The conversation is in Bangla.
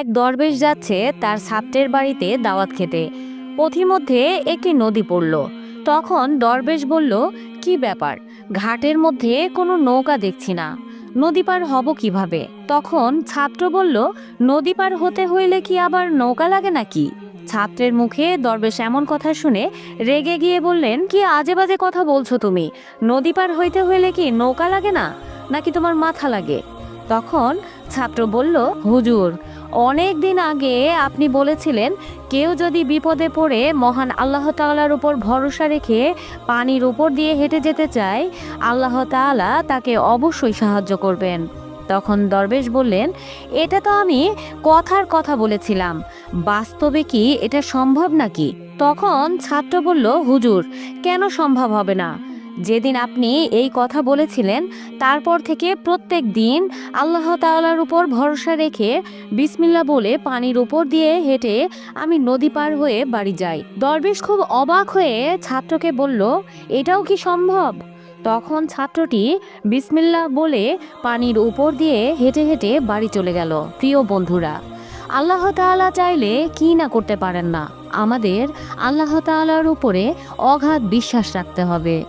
এক দরবেশ যাচ্ছে তার ছাত্রের বাড়িতে দাওয়াত খেতে। পথিমধ্যে একটি নদী পড়ল। তখন দরবেশ বলল, কি ব্যাপার? ঘাটের মধ্যে কোনো নৌকা দেখছি না। নদী পার হব কীভাবে? তখন ছাত্র বলল, নদী পার হতে হইলে কি আবার নৌকা লাগে নাকি? ছাত্রের মুখে দরবেশ এমন কথা শুনে রেগে গিয়ে বললেন, কি আজে বাজে কথা বলছো তুমি? নদী পার হইতে হইলে কি নৌকা লাগে না? নাকি তোমার মাথা লাগে? তখন ছাত্র বলল, হুজুর অনেক দিন আগে আপনি বলেছিলেন, কেউ যদি বিপদে পড়ে মহান আল্লাহ তাআলার উপর ভরসা রেখে পানির উপর দিয়ে হেঁটে যেতে চায়, আল্লাহ তাআলা তাকে অবশ্যই সাহায্য করবেন। তখন দরবেশ বললেন, এটা তো আমি কথার কথা বলেছিলাম, বাস্তবে কি এটা সম্ভব নাকি? তখন ছাত্র বলল, হুজুর, কেন সম্ভব হবে না? যেদিন আপনি এই কথা বলেছিলেন, তারপর থেকে প্রত্যেক দিন আল্লাহ তাআলার উপর ভরসা রেখে বিসমিল্লা বলে পানির উপর দিয়ে হেঁটে আমি নদী পার হয়ে বাড়ি যাই। দরবেশ খুব অবাক হয়ে ছাত্রকে বলল, এটাও কি সম্ভব? তখন ছাত্রটি বিসমিল্লা বলে পানির উপর দিয়ে হেঁটে হেঁটে বাড়ি চলে গেল। প্রিয় বন্ধুরা, আল্লাহ তাআলা চাইলে কি না করতে পারেন না। আমাদের আল্লাহ তাআলার উপরে অগাধ বিশ্বাস রাখতে হবে।